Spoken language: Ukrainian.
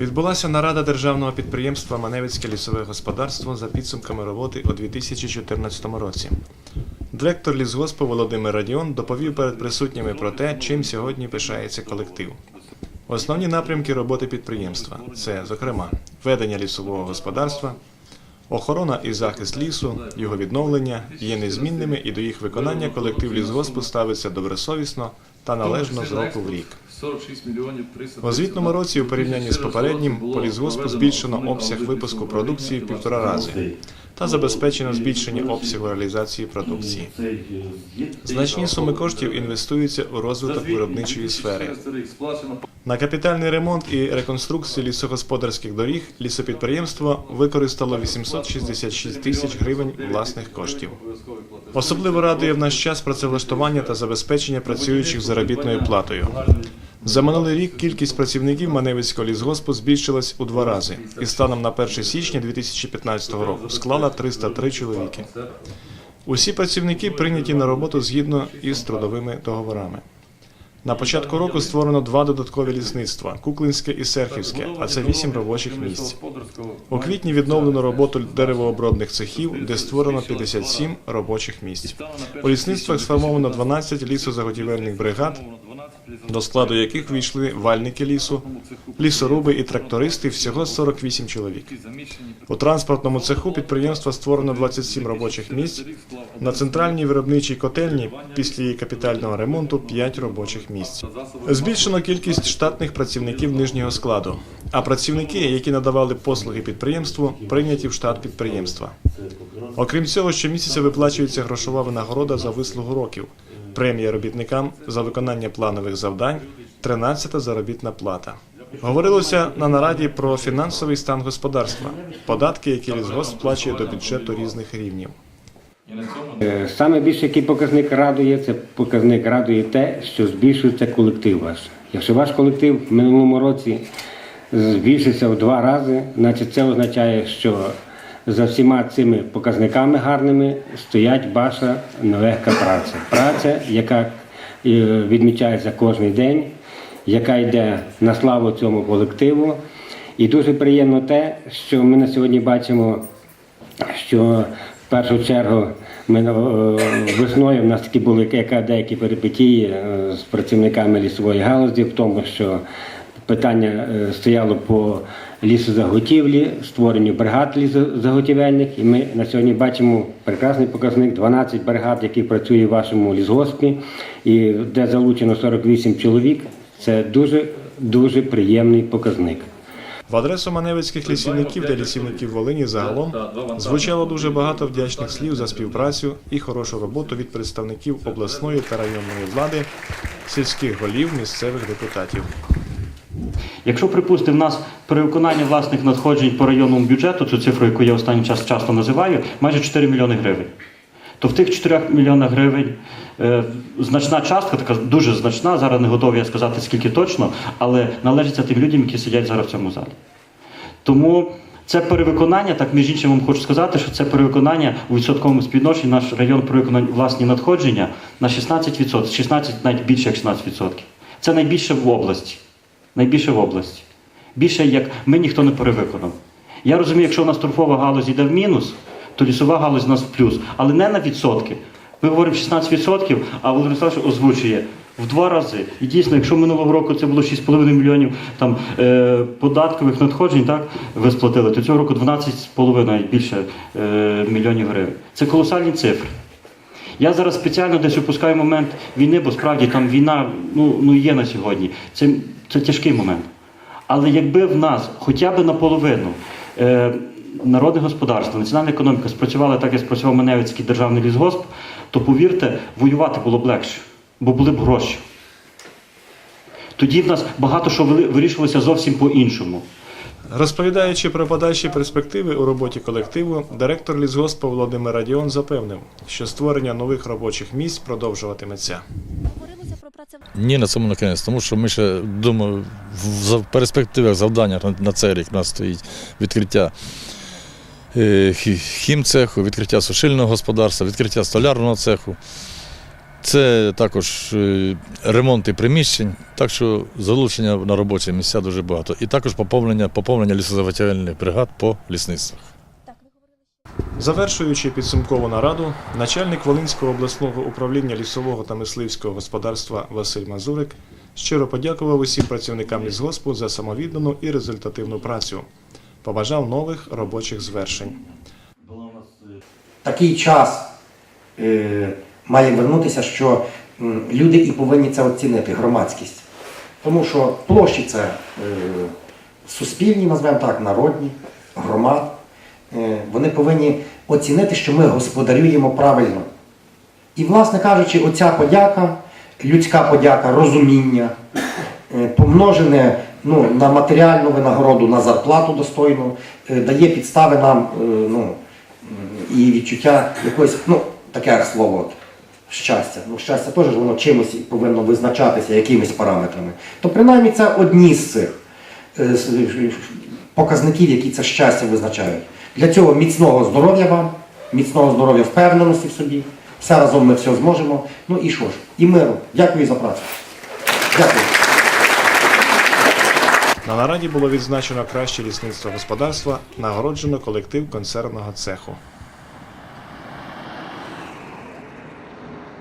Відбулася нарада державного підприємства Маневицьке лісове господарство за підсумками роботи у 2014 році. Директор лісгоспу Володимир Радіон доповів перед присутніми про те, чим сьогодні пишається колектив. Основні напрямки роботи підприємства це, зокрема, ведення лісового господарства, охорона і захист лісу, його відновлення є незмінними і до їх виконання колектив лісгоспу ставиться добросовісно та належно з року в рік. 46 мільйонів 300 У звітному році, у порівнянні з попереднім, по лісгоспу збільшено обсяг випуску продукції в півтора рази та забезпечено збільшення обсягу реалізації продукції. Значні суми коштів інвестуються у розвиток виробничої сфери. На капітальний ремонт і реконструкцію лісогосподарських доріг лісопідприємство використало 866 тисяч гривень власних коштів. Особливо радує в наш час працевлаштування та забезпечення працюючих заробітною платою. За минулий рік кількість працівників Маневицького лісгоспу збільшилась у два рази і станом на 1 січня 2015 року склала 303 чоловіки. Усі працівники прийняті на роботу згідно із трудовими договорами. На початку року створено два додаткові лісництва Куклинське і Серхівське, а це вісім робочих місць. У квітні відновлено роботу деревообробних цехів, де створено 57 робочих місць. У лісництвах сформовано 12 лісозаготівельних бригад, до складу яких війшли вальники лісу, лісоруби і трактористи, всього 48 чоловік. У транспортному цеху підприємства створено 27 робочих місць. На центральній виробничій котельні після її капітального ремонту 5 робочих місць. Збільшено кількість штатних працівників нижнього складу, а працівники, які надавали послуги підприємству, прийняті в штат підприємства. Окрім цього, щомісяця виплачується грошова винагорода за вислугу років, премія робітникам за виконання планових завдань, 13-та заробітна плата. Говорилося на нараді про фінансовий стан господарства, податки, які лісгосп сплачує до бюджету різних рівнів. Е, Саме більше який показник радує, це показник радує те, що збільшується колектив ваш. Якщо ваш колектив в минулому році збільшився в два рази, значить це означає, що за всіма цими показниками гарними стоять ваша нелегка праця. Праця, яка е, відмічається кожен день, яка йде на славу цьому колективу. І дуже приємно те, що ми на сьогодні бачимо що в першу чергу ми е, весною в нас такі були деякі перипетії е, з працівниками лісової галузі, в тому, що питання стояло по лісозаготівлі, створенню бригад лісозаготівельних, і ми на сьогодні бачимо прекрасний показник 12 бригад, які працюють в вашому лісгоспі, і де залучено 48 чоловік. Це дуже дуже приємний показник. В адресу маневицьких лісівників та лісівників Волині загалом звучало дуже багато вдячних слів за співпрацю і хорошу роботу від представників обласної та районної влади, сільських голів, місцевих депутатів. Якщо припустимо, в нас при виконанні власних надходжень по районному бюджету, цю цифру, яку я останнім час часто називаю, майже 4 мільйони гривень. То в тих 4 мільйонах гривень е, значна частка, така дуже значна, зараз не готовий я сказати скільки точно, але належиться тим людям, які сидять зараз в цьому залі. Тому це перевиконання, так між іншим вам хочу сказати, що це перевиконання у відсотковому співвідношенні наш район перевиконав власні надходження на 16%, 16 навіть більше як 16%. Це найбільше в області. Найбільше в області. Більше як ми ніхто не перевиконав. Я розумію, якщо у нас торфова галузь йде в мінус, то лісова галузь у нас в плюс. Але не на відсотки. Ми говоримо 16%, а Володимир Олександрович озвучує в два рази. І дійсно, якщо минулого року це було 6,5 мільйонів там, е, податкових надходжень, так, ви сплатили, то цього року 12,5 навіть більше е, мільйонів гривень. Це колосальні цифри. Я зараз спеціально десь опускаю момент війни, бо справді там війна ну, ну є на сьогодні. Це, це тяжкий момент. Але якби в нас хоча б наполовину е, народне господарство, національна економіка спрацювали так, як спрацював Маневицький державний лісгосп, то повірте, воювати було б легше, бо були б гроші. Тоді в нас багато що вирішувалося зовсім по-іншому. Розповідаючи про подальші перспективи у роботі колективу, директор лісгоспу Володимир Радіон запевнив, що створення нових робочих місць продовжуватиметься. Ні, на цьому не кінець, тому що ми ще думаю, в перспективах завдання на, на цей рік у нас стоїть відкриття е, хімцеху, відкриття сушильного господарства, відкриття столярного цеху. Це також е, ремонти приміщень, так що залучення на робочі місця дуже багато. І також поповнення, поповнення лісозаготівельних бригад по лісництвах. Завершуючи підсумкову нараду, начальник Волинського обласного управління лісового та мисливського господарства Василь Мазурик щиро подякував усім працівникам лісгоспу за самовіддану і результативну працю. Побажав нових робочих звершень. такий час е, має вернутися, що люди і повинні це оцінити, громадськість. Тому що площі це е, суспільні, назвемо так, народні, громад. Е, вони повинні оцінити, що ми господарюємо правильно. І, власне кажучи, оця подяка, людська подяка, розуміння, е, помножене ну, на матеріальну винагороду, на зарплату достойну, дає підстави нам ну, і відчуття якогось, ну, таке слово, щастя. Ну, щастя теж воно чимось повинно визначатися якимись параметрами. То принаймні це одні з цих е, з- е, показників, які це щастя визначають. Для цього міцного здоров'я вам, міцного здоров'я впевненості в собі. Все разом ми все зможемо. Ну і що ж, і миру. Дякую за працю. Дякую. На нараді було відзначено краще лісництво господарства, нагороджено колектив концерного цеху.